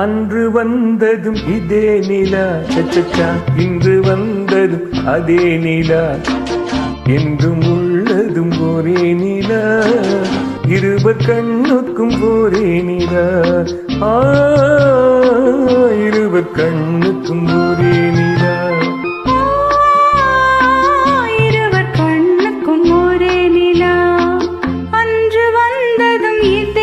அன்று வந்ததும் இதே நிலா சச்சச்சா இன்று வந்ததும் அதே நிலா. என்றும் உள்ளதும் ஒரே நிலா. இருவர் கண்ணுக்கும் ஒரே நிலா. ஆ இருவர் கண்ணுக்கும் ஒரே நிலா. இருவர் கண்ணுக்கும் ஒரே நிலா. அன்று வந்ததும் இதே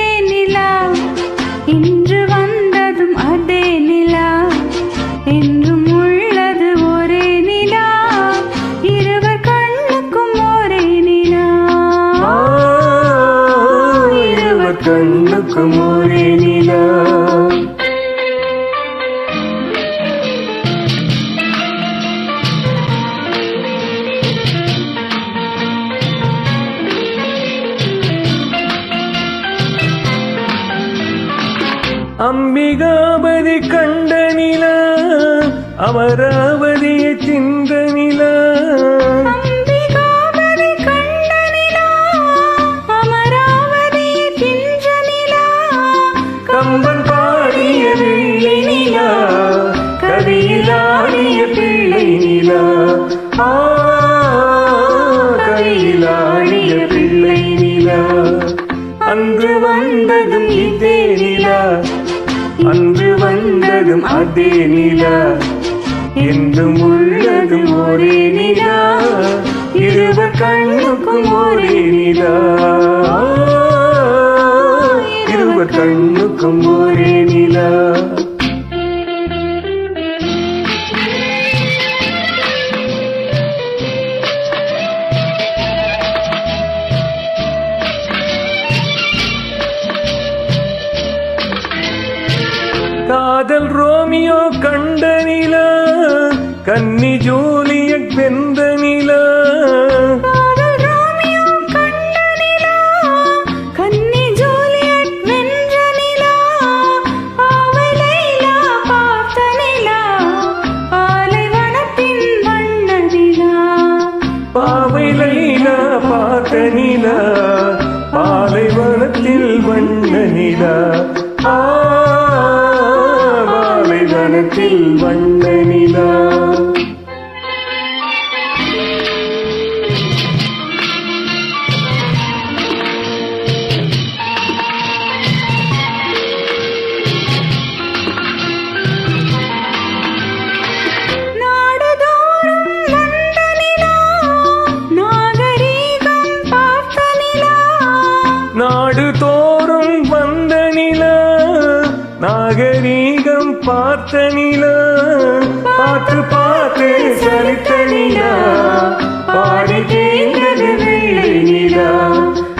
கண்ணுக்கு மூரே நிலா. அம்பிகாபதி கண்ட நிலா அமராவதியை தின்ற கம்பன் பாடிய வெள்ளை நிலா கவியில் ஆடிய பிள்ளை நிலா. ஆ, கவியில் ஆடிய பிள்ளை நிலா. அன்று வந்ததும் இதே நிலா. அன்று வந்ததும் அதே நிலா. என்றும் உள்ளதும் ஒரே நிலா. இருவர் கண்ணுக்கும் ஒரே நிலா. இருவர் கண்ணுக்கும் ஒரே நிலா காதல் ரோமியோ கண்ட நிலா கன்னி பாவை லைலா பார்த்த நிலா பாலைவனத்தில் வண்ண நிலா பாலைவனத்தில் வண்ண நாகரீகம் பார்த்த நிலா பார்த்து பார்த்து சலித்த நிலா பாடி தேய்ந்தது வெள்ளை நிலா.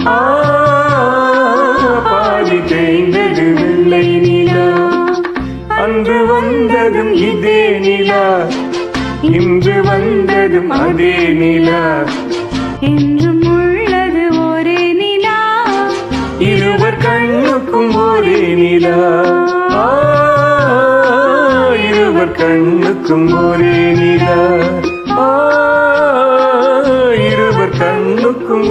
ஆ, பாடி தேய்ந்தது வெள்ளை நிலா. அன்று வந்ததும் இதே நிலா இன்று வந்ததும் அதே நிலா. என்றும் உள்ளது ஒரே நிலா இருவர் கண்ணுக்கும் ஒரே நிலா. இருக்கும் ஒரே நிலா. இருவர் கண்ணுக்கும்